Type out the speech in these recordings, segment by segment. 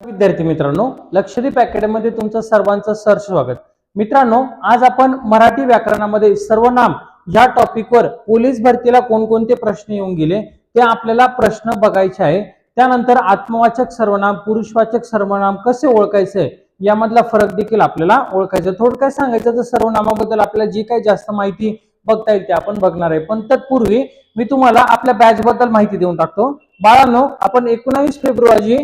विद्यार्थी मित्रांनो लक्षदीप अकॅडमीमध्ये तुमचं सर्वांचं सर स्वागत. मित्रांनो आज आपण मराठी व्याकरणामध्ये सर्वनाम या टॉपिकवर पोलीस भरतीला कोणकोणते प्रश्न येऊन गेले ते आपल्याला प्रश्न बघायचे आहे. त्यानंतर आत्मवाचक सर्वनाम पुरुषवाचक सर्वनाम कसे ओळखायचे यामधला फरक देखील आपल्याला ओळखायचा. थोडक्यात सांगायचं तर सर्वनामाबद्दल आपल्याला जी काही जास्त माहिती बघता येईल ते आपण बघणार आहे. पण तत्पूर्वी मी तुम्हाला आपल्या बॅच बद्दल माहिती देऊन टाकतो. बाळांनो आपण एकोणावीस फेब्रुवारी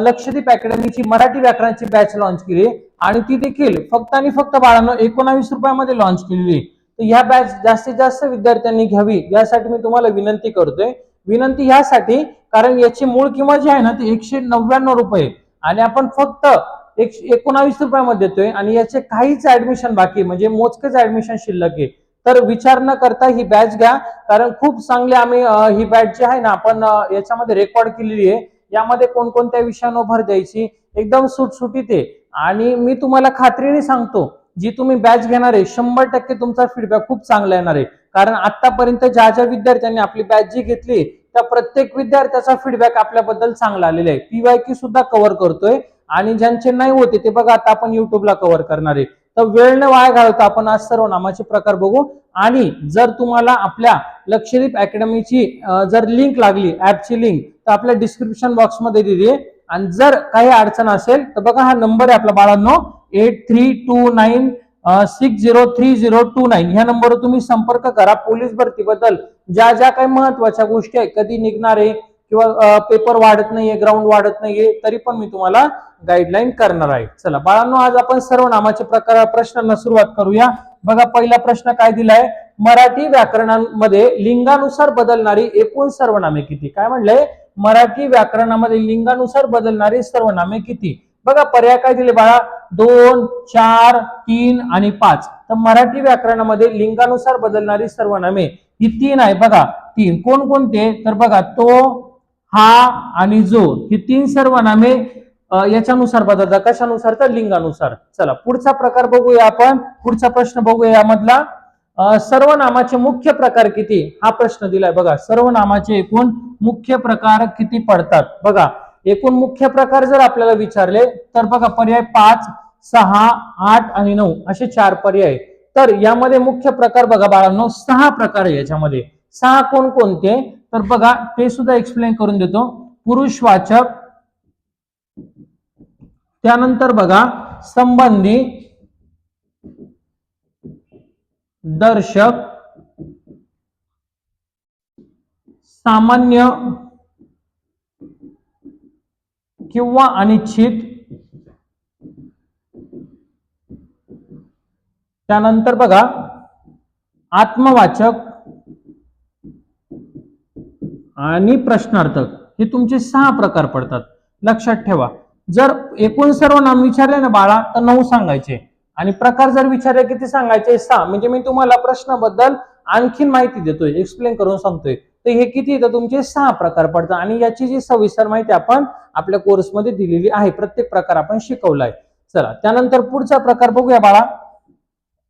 लक्षदीप अकॅडमीची मराठी व्याकरणाची बॅच लॉन्च केली. आणि ती देखील फक्त आणि फक्त बाळांनो एकोणावीस रुपयामध्ये लॉन्च केलेली. तर ह्या बॅच जास्तीत जास्त विद्यार्थ्यांनी घ्यावी यासाठी मी तुम्हाला विनंती करतोय. विनंती ह्यासाठी कारण याची मूळ किंमत जी आहे ना ती एकशे नव्याण्णव रुपये. आणि आपण फक्त एकशे एकोणावीस रुपयामध्ये देतोय आणि याचे काहीच ऍडमिशन बाकी म्हणजे मोजकेच ऍडमिशन शिल्लक आहे. तर विचार न करता ही बॅच घ्या कारण खूप चांगली आम्ही ही बॅच जी आहे ना आपण याच्यामध्ये रेकॉर्ड केलेली आहे. यामध्ये कोणकोणत्या विषयांवर भर द्यायची? एकदम सुटसुटीत आहे. आणि मी तुम्हाला खात्रीने सांगतो जी तुम्ही बॅच घेणार आहे शंभर टक्के तुमचा फीडबॅक खूप चांगला येणार आहे. कारण आतापर्यंत ज्या ज्या विद्यार्थ्यांनी आपली बॅच जी घेतली त्या प्रत्येक विद्यार्थ्याचा फीडबॅक आपल्याबद्दल चांगला आलेला आहे. की सुद्धा कव्हर करतोय. आणि ज्यांचे नाही होते ते बघा आता आपण युट्यूबला कव्हर करणार आहे. तर वेळ न वाया घालवता आपण आज सर्व नामाचे प्रकार बघू. आणि जर तुम्हाला आपल्या लक्षदीप अकॅडमीची जर लिंक लागली ऍपची लिंक तर आपल्या डिस्क्रिप्शन बॉक्समध्ये दिली. आणि जर काही अडचण असेल तर बघा हा नंबर आहे आपला बाळांनो. Eight three two nine six zero three zero two nine ह्या नंबरवर तुम्ही संपर्क करा. पोलीस भरतीबद्दल ज्या ज्या काही महत्त्वाच्या गोष्टी आहेत कधी निघणार आहे किंवा पेपर वाढत नाहीये ग्राउंड वाढत नाहीये तरी पण मी तुम्हाला गाईडलाईन करणार आहे. चला बाळांनो आज आपण सर्व नामाचे प्रकार प्रश्नांना सुरुवात करूया. बघा पहिला प्रश्न काय दिलाय? मराठी व्याकरणामध्ये लिंगानुसार बदलणारी एकूण सर्वनामे किती? काय म्हणलंय मराठी व्याकरणामध्ये लिंगानुसार बदलणारी सर्वनामे किती? बघा पर्याय काय दिले बाळा? दोन चार तीन आणि पाच. तर मराठी व्याकरणामध्ये लिंगानुसार बदलणारी सर्वनामे ही तीन आहे बघा. तीन. कोणकोणते तर बघा तो हा आणि जो. ही तीन सर्वनामे याच्यानुसार बदलतात कशानुसार तर लिंगानुसार. चला पुढचा प्रकार बघूया आपण. पुढचा प्रश्न बघूया यामधला. सर्वनामाचे मुख्य प्रकार किती? हा प्रश्न दिलाय बघा. सर्वनामाचे एकूण मुख्य प्रकार किती पडतात? बघा एकूण मुख्य प्रकार जर आपल्याला विचारले तर बघा पर्याय पाच सहा आठ आणि नऊ असे चार पर्याय. तर यामध्ये मुख्य प्रकार बघा बाळांनो सहा प्रकार आहे याच्यामध्ये. सहा कोणकोणते तर बघा ते सुद्धा एक्सप्लेन करून देतो. पुरुषवाचक त्यानंतर बघा संबंधी दर्शक सामान्य किंवा अनिश्चित. त्यानंतर बघा आत्मवाचक आणि प्रश्नार्थक. हे तुमचे सहा प्रकार पडतात. लक्षात ठेवा. जर एकूण सर्व नाम विचारले ना बाळा तर नऊ सांगायचे. आणि प्रकार जर विचारले किती सांगायचे? सहा. म्हणजे मी तुम्हाला प्रश्नाबद्दल आणखीन माहिती देतोय एक्सप्लेन करून सांगतोय. तर हे किती? येतं तुमचे सहा प्रकार पडतात. आणि याची जी सविस्तर माहिती आपण आपल्या कोर्समध्ये दिलेली आहे प्रत्येक प्रकार आपण शिकवलाय चला त्यानंतर पुढचा प्रकार बघूया बाळा.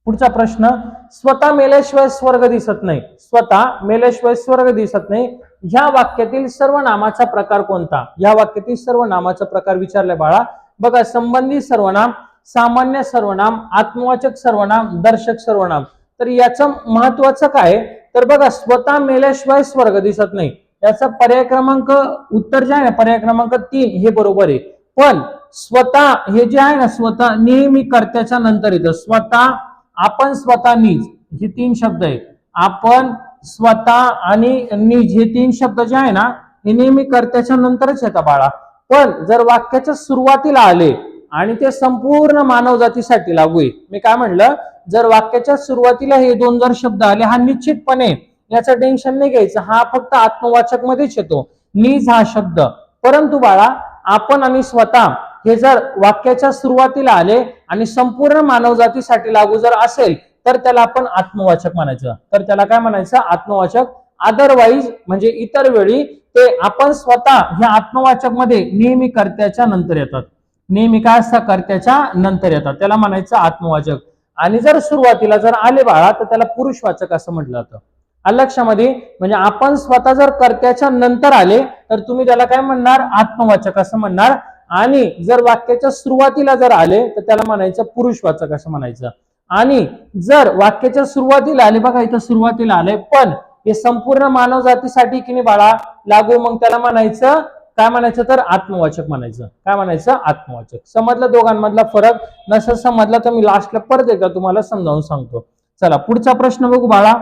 पुढचा प्रश्न स्वतः मेल्याशिवाय स्वर्ग दिसत नाही. स्वतः मेल्याशिवाय स्वर्ग दिसत नाही. ह्या वाक्यातील सर्व नामाचा प्रकार कोणता? या वाक्यातील सर्व नामाचा प्रकार विचारलाय बाळा. बघा संबंधित सर्वनाम सामान्य सर्वनाम आत्मवाचक सर्वनाम दर्शक सर्वनाम. तर याचं महत्वाचं काय? तर बघा स्वतः मेल्याशिवाय स्वर्ग दिसत नाही. याचा पर्याय क्रमांक उत्तर जे आहे ना पर्याय क्रमांक तीन हे बरोबर आहे. पण स्वतः हे जे आहे ना स्वतः नेहमी कर्त्याच्या नंतर येतं. स्वतः आपण स्वतः नीज हे तीन शब्द आहेत. आपण स्वतः आणि निज हे तीन शब्द जे आहे ना हे नेहमी कर्त्याच्या नंतरच येतात बाळा. पण जर वाक्याच्या सुरुवातीला आले आणि ते संपूर्ण मानव जातीसाठी लागू आहे मी काय म्हणलं? जर वाक्याच्या सुरुवातीला हे दोन जर शब्द आले हा निश्चितपणे याचं टेन्शन नाही घ्यायचं. हा फक्त आत्मवाचक मध्येच येतो. नीज हा शब्द. परंतु बाळा आपण आणि स्वतः हे जर वाक्याच्या सुरुवातीला आले आणि संपूर्ण मानव जातीसाठी लागू जर असेल तर त्याला आपण आत्मवाचक म्हणायचं. तर त्याला काय म्हणायचं? आत्मवाचक. अदरवाईज म्हणजे इतर वेळी ते आपण स्वतः ह्या आत्मवाचकमध्ये नेहमी कर्त्याच्या नंतर येतात. नेहमी काय असतात कर्त्याच्या नंतर येतात. त्याला म्हणायचं आत्मवाचक. आणि जर सुरुवातीला जर आले बाळा तर त्याला पुरुषवाचक असं म्हटलं जातं. अलक्षामध्ये लक्षामध्ये म्हणजे आपण स्वतः जर कर्त्याच्या नंतर आले तर तुम्ही त्याला काय म्हणणार? आत्मवाचक असं म्हणणार. आणि जर वाक्याच्या सुरुवातीला जर आले तर त्याला म्हणायचं पुरुषवाचक असं म्हणायचं. आणि जर वाक्याच्या सुरुवातीला आले बघा इथं सुरुवातीला आले पण हे संपूर्ण मानव जातीसाठी की नाही बाळा लागू मग त्याला म्हणायचं काय म्हणायचं तर आत्मवाचक म्हणायचं. काय म्हणायचं? आत्मवाचक. समजलं दोघांमधला फरक? नसेल समजला तर मी लास्टला परत एकदा तुम्हाला समजावून सांगतो. चला पुढचा प्रश्न बघू बाळा.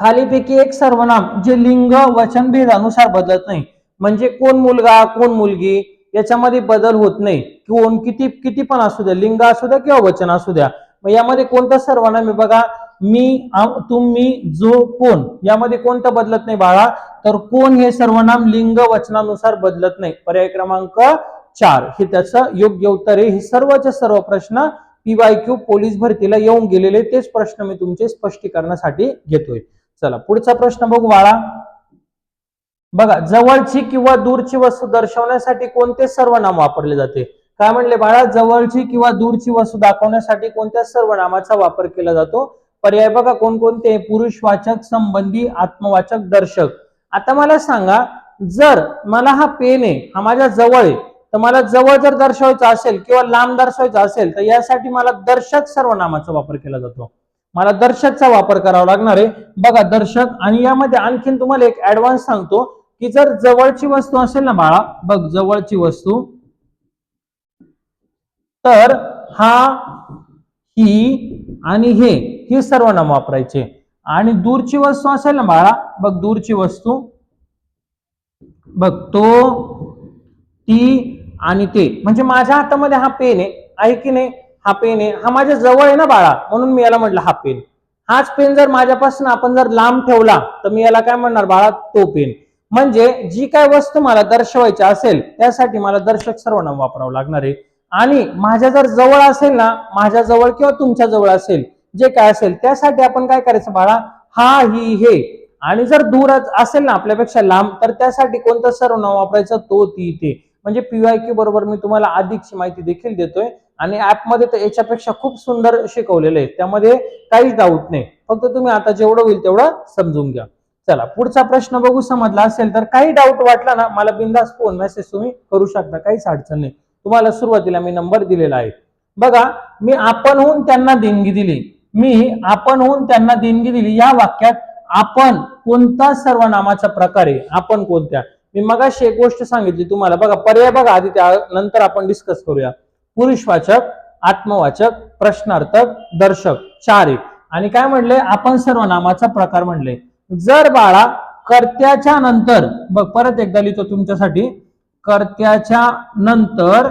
खालीपैकी एक सर्वनाम जे लिंग वचन भेदानुसार बदलत नाही. म्हणजे कोण मुलगा कोण मुलगी याच्यामध्ये बदल होत नाही. कोण किती किती पण असू द्या लिंग असू द्या किंवा वचन असू द्या. मग यामध्ये कोणता सर्वनाम आहे बघा मी तुम्ही जो कोण यामध्ये कोणतं बदलत नाही बाळा. तर कोण हे सर्वनाम लिंग वचनानुसार बदलत नाही. पर्याय क्रमांक चार. हे त्याचं योग्य उत्तर आहे. हे सर्वचे सर्व प्रश्न पीवाय क्यू पोलीस भरतीला येऊन गेलेले तेच प्रश्न मी तुमचे स्पष्टीकरणासाठी घेतोय. चला पुढचा प्रश्न बघू बाळा. बघा जवळची किंवा दूरची वस्तू दर्शवण्यासाठी कोणते सर्वनाम वापरले जाते? काय म्हणले बाळा? जवळची किंवा दूरची वस्तू दाखवण्यासाठी कोणत्या सर्वनामाचा वापर केला जातो? पर्याय बघा कोणकोणते? पुरुषवाचक संबंधी आत्मवाचक दर्शक. आता मला सांगा जर मला हा पेन आहे हा माझ्या जवळ आहे तर मला जवळ जर दर्शवायचा असेल किंवा लांब दर्शवायचा असेल तर यासाठी मला दर्शक सर्वनामाचा वापर केला जातो. मला दर्शकचा वापर करावा लागणार आहे. बघा दर्शक आणि यामध्ये आणखीन तुम्हाला एक ऍडव्हान्स सांगतो की जर जवळची वस्तू असेल ना बाळा बघ जवळची वस्तू तर हा ही आणि हे हे सर्वनाम वापरायचे. आणि दूरची वस्तू असेल ना बाळा बघ दूरची वस्तू. बघ तो ती आणि ते. म्हणजे माझ्या हातामध्ये हा पेन आहे. आहे की नाही? हा पेन आहे. हा माझ्या जवळ आहे ना बाळा? म्हणून मी याला म्हटलं हा पेन. हाच पेन जर माझ्यापासून आपण जर लांब ठेवला तर मी याला काय म्हणणार बाळा? तो पेन. म्हणजे जी काय वस्तू मला दर्शवायची असेल त्यासाठी मला दर्शक सर्वनाम वापरावं लागणार आहे. आणि माझ्या जर जवळ असेल ना माझ्या जवळ किंवा तुमच्या जवळ असेल जे काय असेल त्यासाठी आपण काय करायचं बाळा? हा ही हे. आणि जर दूर असेल ना आपल्यापेक्षा लांब तर त्यासाठी कोणतं सर्वनाम वापरायचं? तो ती ते. म्हणजे पीवायक्यू बरोबर मी तुम्हाला अधिकची माहिती देखील देतोय. आणि ऍपमध्ये तर याच्यापेक्षा खूप सुंदर शिकवलेलं आहे. त्यामध्ये काहीच डाऊट नाही. फक्त तुम्ही आता जेवढं होईल तेवढं समजून घ्या. चला पुढचा प्रश्न बघू समजला असेल तर काही डाऊट वाटला ना मला बिंदास फोन मेसेज तुम्ही करू शकता. काहीच अडचण नाही. तुम्हाला सुरुवातीला मी नंबर दिलेला आहे. बघा मी आपणहून त्यांना देणगी दिली. मी आपणहून त्यांना देणगी दिली. या वाक्यात आपण कोणता सर्वनामाचा प्रकार आहे? आपण कोणत्या? मी मगाशी एक गोष्ट सांगितली तुम्हाला. बघा पर्याय बघा आधी त्या नंतर आपण डिस्कस करूया. पुरुषवाचक आत्मवाचक प्रश्नार्थक दर्शक चार आहे आणि काय म्हणले? आपण सर्वनामाचा प्रकार म्हणले. जर बाळा कर्त्याच्या नंतर बघ परत एकदा लिहितो तुमच्यासाठी. कर्त्याच्या नंतर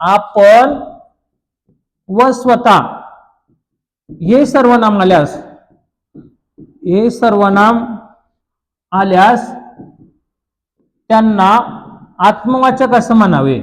आपण व स्वतः हे सर्वनाम आल्यास हे सर्वनाम आल्यास त्यांना आत्मवाचक असं म्हणावे.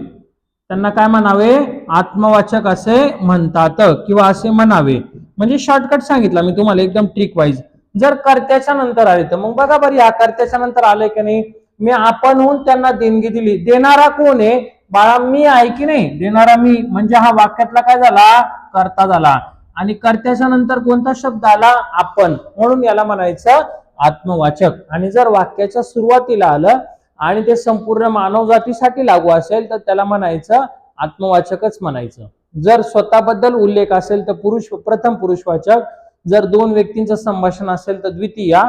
त्यांना काय म्हणावे? आत्मवाचक असे म्हणतात किंवा असे म्हणावे. म्हणजे शॉर्टकट सांगितलं मी तुम्हाला एकदम ट्रिक वाईज जर कर्त्याच्या नंतर आले तर मग बघा बरं या कर्त्याच्या नंतर आले की नाही? मी आपणहून त्यांना देणगी दिली. देणारा कोण आहे? बाळा मी आहे की नाही? देणारा मी. म्हणजे हा वाक्यातला काय झाला? कर्ता झाला. आणि कर्त्याच्या नंतर कोणता शब्द आला? आपण. म्हणून याला म्हणायचं आत्मवाचक. आणि जर वाक्याच्या सुरुवातीला आलं आणि ते संपूर्ण मानव जातीसाठी लागू असेल तर त्याला म्हणायचं आत्मवाचकच म्हणायचं. जर स्वतःबद्दल उल्लेख असेल तर पुरुष प्रथम पुरुषवाचक. जर दोन व्यक्तींचं संभाषण असेल तर द्वितीया.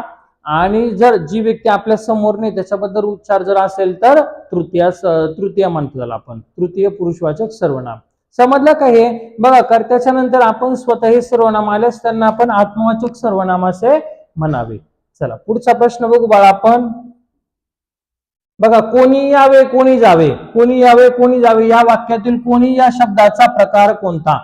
आणि जर जी व्यक्ती आपल्यासमोर नाही त्याच्याबद्दल उच्चार जर असेल तर तृतीय तृतीय म्हणतो त्याला आपण तृतीय पुरुषवाचक सर्वनाम. समजलं का हे? बघा कर्त्याच्या नंतर आपण स्वतः हे सर्वनाम आल्यास त्यांना आपण आत्मवाचक सर्वनाम असे म्हणावे. चला पुढचा प्रश्न बघू बाळा आपण. बघा कोणी यावे कोणी जावे? कोणी यावे कोणी जावे? या वाक्यातील कोणी या शब्दाचा प्रकार कोणता?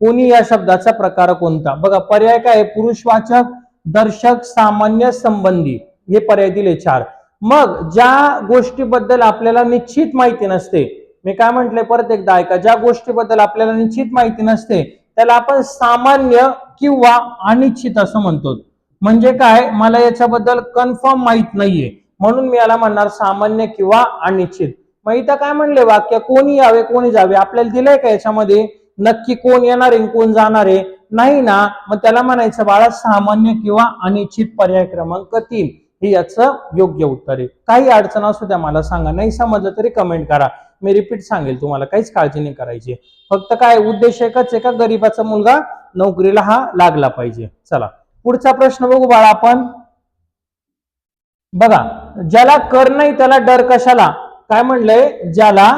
कोणी या शब्दाचा प्रकार कोणता? बघा पर्याय काय पुरुषवाचक दर्शक सामान्य संबंधी हे पर्याय दिले चार मग ज्या गोष्टीबद्दल आपल्याला निश्चित माहिती नसते मी काय म्हंटले परत एकदा ऐका ज्या गोष्टीबद्दल आपल्याला निश्चित माहिती नसते त्याला आपण सामान्य किंवा अनिश्चित असं म्हणतो. म्हणजे काय? मला याच्याबद्दल कन्फर्म माहीत नाहीये. म्हणून मी याला म्हणणार सामान्य किंवा अनिश्चित. मग इथं काय म्हणले वाक्य? कोणी यावे कोणी जावे? आपल्याला दिलंय का याच्यामध्ये? नक्की कोण येणार आहे कोण जाणार आहे? नाही ना मग त्याला म्हणायचं बाळा सामान्य किंवा अनिश्चित पर्याय क्रमांक तीन. हे याचं योग्य उत्तर आहे. काही अडचण असू द्या मला सांगा. नाही समजलं तरी कमेंट करा. मी रिपीट सांगेल तुम्हाला काहीच काळजी नाही करायची. फक्त काय उद्देश एकच आहे का? गरीबाचा मुलगा नोकरीला हा लागला पाहिजे. चला पुढचा प्रश्न बघू बाळा आपण. बघा ज्याला कर नाही त्याला डर कशाला? काय म्हणलंय? ज्याला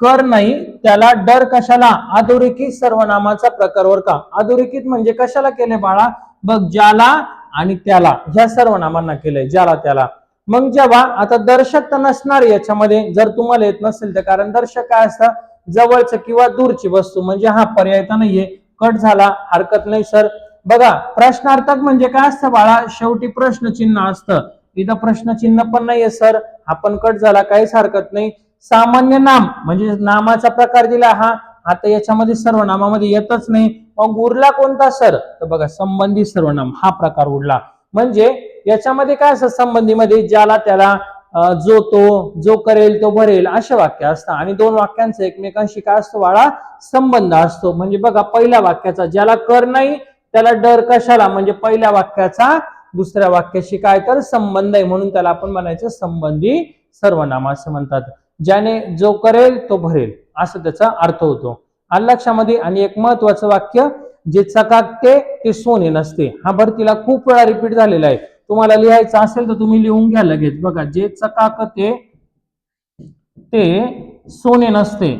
कर नाही त्याला डर कशाला? अधोरेखित सर्वनामाचा प्रकारवर का? अधोरेखित म्हणजे कशाला केले बाळा? बघ ज्याला आणि त्याला ह्या सर्वनामांना केलंय ज्याला त्याला. मग जेव्हा आता दर्शक तर नसणार याच्यामध्ये जर तुम्हाला येत नसेल तर कारण दर्शक काय असतं? जवळचं किंवा दूरची वस्तू म्हणजे हा पर्याय तर नाहीये. कट झाला हरकत नाही सर. बघा प्रश्नार्थक म्हणजे काय असतं बाळा? शेवटी प्रश्नचिन्ह असतं. इथं प्रश्नचिन्ह पण नाहीये सर. आपण कट झाला काहीच हरकत नाही. सामान्य नाम म्हणजे नामाचा प्रकार दिला हा आता याच्यामध्ये सर्वनामामध्ये येतच नाही. मग उरला कोणता सर? तर बघा संबंधी सर्वनाम हा प्रकार उरला. म्हणजे याच्यामध्ये काय असतं संबंधीमध्ये ज्याला त्याला जो तो जो करेल तो भरेल असे वाक्य असतात आणि दोन वाक्यांचं एकमेकांशी काय असतो बाळा संबंध असतो. म्हणजे बघा पहिल्या वाक्याचा ज्याला कर नाही त्याला डर कशाला? म्हणजे पहिल्या वाक्याचा दुसऱ्या वाक्याशी काय तर संबंध आहे. म्हणून त्याला आपण म्हणायचं संबंधी सर्वनाम असं म्हणतात. ज्याने जो करेल तो भरेल. असं त्याचा अर्थ होतो. आलं लक्षामध्ये आणि एक महत्वाचं वाक्य जे चकाकते ते सोने नसते. हा भरतीला खूप वेळा रिपीट झालेला आहे. तुम्हाला लिहायचं असेल तर तुम्ही लिहून घ्या लगेच. बघा जे चकाकते ते सोने नसते.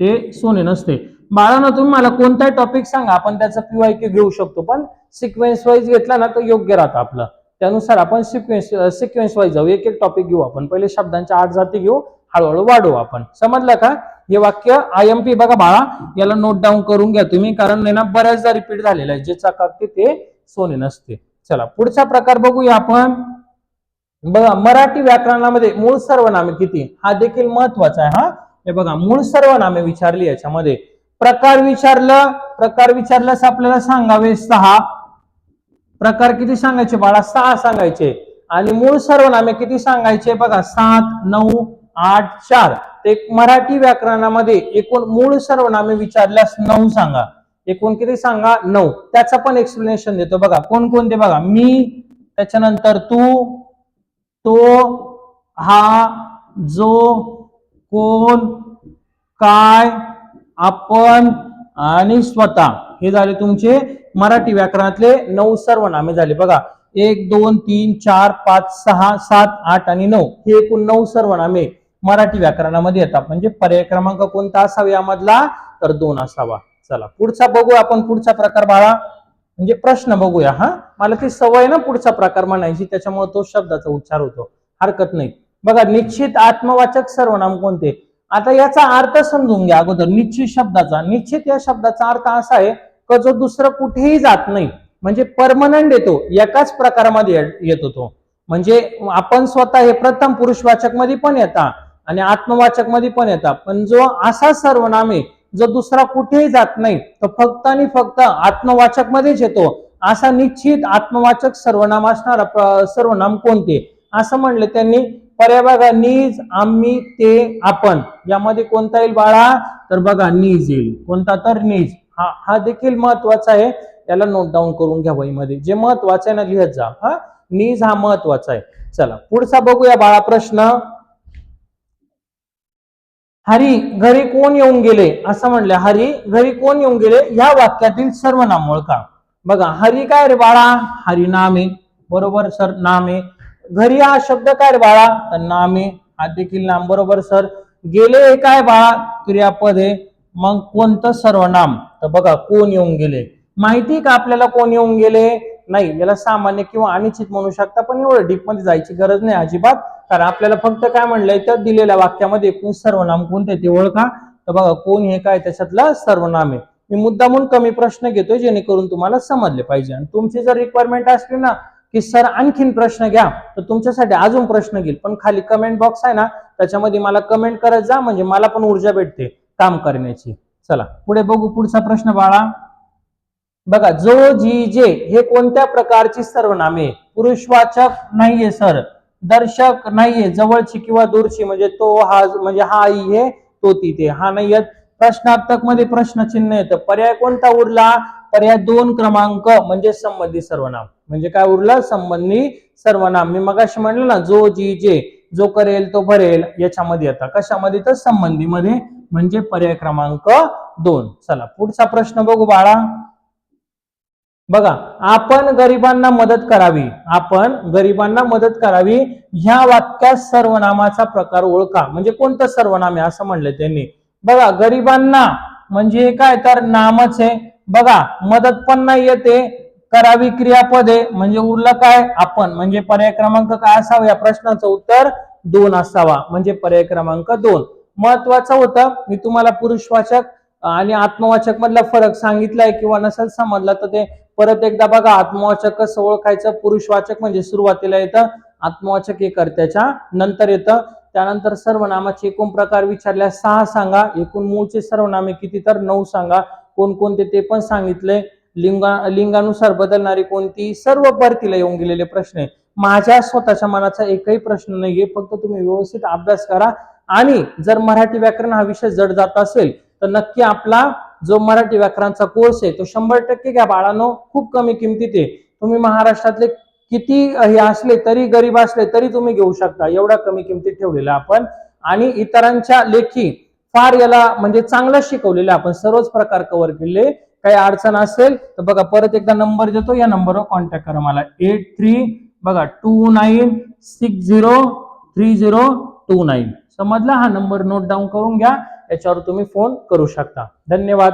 ते सोने नसते. बाळानं तुम्ही मला कोणताही टॉपिक सांगा आपण त्याचा पीवाय क्यू घेऊ शकतो. पण सिक्वेन्स वाईज घेतला ना तर योग्य राहतं आपलं. त्यानुसार आपण सिक्वेन्स सिक्वेन्स वाईज जाऊ. एक एक टॉपिक घेऊ आपण. पहिले शब्दांच्या आठ जाती घेऊ. हळूहळू वाढवू आपण. समजलं का? हे वाक्य आय एम पी बघा बाळा याला नोट डाऊन करून घ्या तुम्ही कारण ना बऱ्याचदा रिपीट झालेलं आहे. जे चकाकते ते सोने नसते. चला पुढचा प्रकार बघूया आपण. बघा मराठी व्याकरणामध्ये मूळ सर्वनामे किती? हा देखील महत्त्वाचा आहे हा. हे बघा मूळ सर्वनामे विचारली याच्यामध्ये. प्रकार विचारलं प्रकार विचारल्यास आपल्याला सांगावे सहा. प्रकार किती सांगायचे बाळा? सहा सांगायचे. आणि मूळ सर्वनामे किती सांगायचे? बघा सात नऊ आठ चार. ते मराठी व्याकरणामध्ये एकूण मूळ सर्वनामे विचारल्यास नऊ सांगा. एकूण किती सांगा? नऊ. त्याचा पण एक्सप्लेनेशन देतो. बघा कोणकोणते बघा? मी त्याच्यानंतर तू तो हा जो कोण काय आपण आणि स्वतः. हे झाले तुमचे मराठी व्याकरणातले नऊ सर्वनामे झाले. बघा एक दोन तीन चार पाच सहा सात आठ आणि नऊ. हे एकूण नऊ सर्वनामे. मराठी व्याकरणामध्ये येतात. म्हणजे पर्याय क्रमांक कोणता असावा यामधला? तर दोन असावा. चला पुढचा बघू आपण. पुढचा प्रकार बाळा. म्हणजे प्रश्न बघूया हा. मला ती सवय ना पुढचा प्रकार म्हणायची त्याच्यामुळे तो शब्दाचा उच्चार होतो. हरकत नाही. बघा निश्चित आत्मवाचक सर्वनाम कोणते? आता याचा अर्थ समजून घ्या अगोदर. निश्चित शब्दाचा. निश्चित या शब्दाचा अर्थ असा आहे का जो दुसरं कुठेही जात नाही. म्हणजे परमनंट येतो. एकाच प्रकारामध्ये येतो तो म्हणजे आपण स्वतः हे प्रथम पुरुषवाचकमध्ये पण येतात आणि आत्मवाचकमध्ये पण येतात. पण जो असा सर्वनाम आहे जो दुसरा कुठेही जात नाही तो फक्त आणि फक्त आत्मवाचक मध्येच येतो. असा निश्चित आत्मवाचक सर्वनाम असणारा सर्वनाम कोणते? असं म्हणलं त्यांनी पर्याय बघा नीज आम्ही ते आपण. यामध्ये कोणता येईल बाळा? तर बघा नीज येईल. कोणता तर नीज. हा हा देखील महत्त्वाचा आहे. त्याला नोट डाऊन करून घ्या वहीमध्ये. जे महत्वाचं आहे ना लिहत जा. हा नीज हा महत्त्वाचा आहे. चला पुढचा बघूया बाळा प्रश्न. हरी घरी कोण येऊन गेले असं म्हणले. हरी घरी कोण येऊन गेले? या वाक्यातील सर्व नाम ओळखा बघा हरी काय रे बाळा? हरी नाम. आहे बरोबर सर नामे. घरी हा शब्द काय रे बाळा? तर नामे. हा देखील नाम. बरोबर सर. गेले हे काय बाळा? क्रियापद आहे मग कोणतं सर्वनाम? तर बघा कोण येऊन गेले? माहिती का आपल्याला कोण येऊन गेले? नाही याला सामान्य किंवा अनिश्चित म्हणू शकता पण एवढं डीपमध्ये जायची गरज नाही अजिबात. कारण आपल्याला फक्त काय म्हणलंय तर दिलेल्या वाक्यामध्ये एकूण सर्वनाम कोणते ते ओळखा. तर बघा कोण हे काय त्याच्यातलं सर्वनाम आहे. मी मुद्दामून कमी प्रश्न घेतोय जेणेकरून तुम्हाला समजले पाहिजे. आणि तुमची जर रिक्वायरमेंट असली ना की सर आणखीन प्रश्न घ्या तर तुमच्यासाठी अजून प्रश्न घेईल. पण खाली कमेंट बॉक्स आहे ना त्याच्यामध्ये मला कमेंट करत जा म्हणजे मला पण ऊर्जा भेटते काम करण्याची. चला. पुढे बघू पुढचा प्रश्न बाळा. बघा जो जी जे हे कोणत्या प्रकारची सर्वनामे पुरुषवाचक नाहीये सर. दर्शक नाहीये जवळची किंवा दूरची म्हणजे तो हा म्हणजे हा आई हे तो तिथे. हा नाही येत. प्रश्नार्थकमध्ये प्रश्नचिन्ह येतं. पर्याय कोणता उरला? पर्याय दोन क्रमांक म्हणजे संबंधी सर्वनाम. म्हणजे काय उरलं? संबंधी सर्वनाम. मी मगाशी म्हणलं ना जो जी जे जो करेल तो भरेल याच्यामध्ये येतात कशामध्ये? तर संबंधीमध्ये म्हणजे पर्याय क्रमांक दोन. चला पुढचा प्रश्न बघू बाळा. बघा आपण गरिबांना मदत करावी. आपण गरिबांना मदत करावी ह्या वाक्यात सर्वनामाचा प्रकार ओळखा. म्हणजे कोणतं सर्वनाम आहे असं म्हणलं त्यांनी. बघा गरिबांना म्हणजे काय? तर नामच आहे. बघा मदत पण नाही येते. करावी क्रियापदे म्हणजे उरलं काय? आपण. म्हणजे पर्याय क्रमांक काय असावा? या प्रश्नाचं उत्तर दोन असावा. म्हणजे पर्याय क्रमांक दोन. महत्वाचं होतं मी तुम्हाला पुरुषवाचक आणि आत्मवाचक मधला फरक सांगितलाय किंवा नसेल समजला तर ते परत एकदा बघा. आत्मवाचक कसं ओळखायचं? पुरुषवाचक म्हणजे सुरुवातीला येतं आत्मवाचक हे कर्त्याच्या नंतर येतं. त्यानंतर सर्वनामाचे एकूण प्रकार विचारल्यास सहा सांगा. एकूण मूळचे सर्वनामे किती? तर नऊ सांगा. कोणकोणते ते पण सांगितले. लिंगा लिंगानुसार बदलणारी कोणती? सर्व परतीला येऊन गेलेले प्रश्न. आहे माझ्या स्वतःच्या मनाचा एकही प्रश्न नाहीये. फक्त तुम्ही व्यवस्थित अभ्यास करा. आणि जर मराठी व्याकरण हा विषय जड जात असेल तर नक्की आपला जो मराठी व्याकरणचा कोर्स आहे तो शंभर टक्के घ्या बाळांनो. खूप कमी किमतीत आहे. तुम्ही महाराष्ट्रातले किती हे असले तरी गरीब असले तरी तुम्ही घेऊ शकता. एवढा कमी किमतीत ठेवलेला आपण. आणि इतरांच्या लेखी फार याला म्हणजे चांगलं शिकवलेलं आपण. सर्वच प्रकार कव्हर केले. काही अडचण असेल तर बघा परत एकदा नंबर देतो. या नंबरवर कॉन्टॅक्ट करा मला. एट थ्री बघा two nine six zero three zero two nine समजला? हा नंबर नोट डाऊन करून घ्या. याच्यावर तुम्ही फोन करू शकता. धन्यवाद.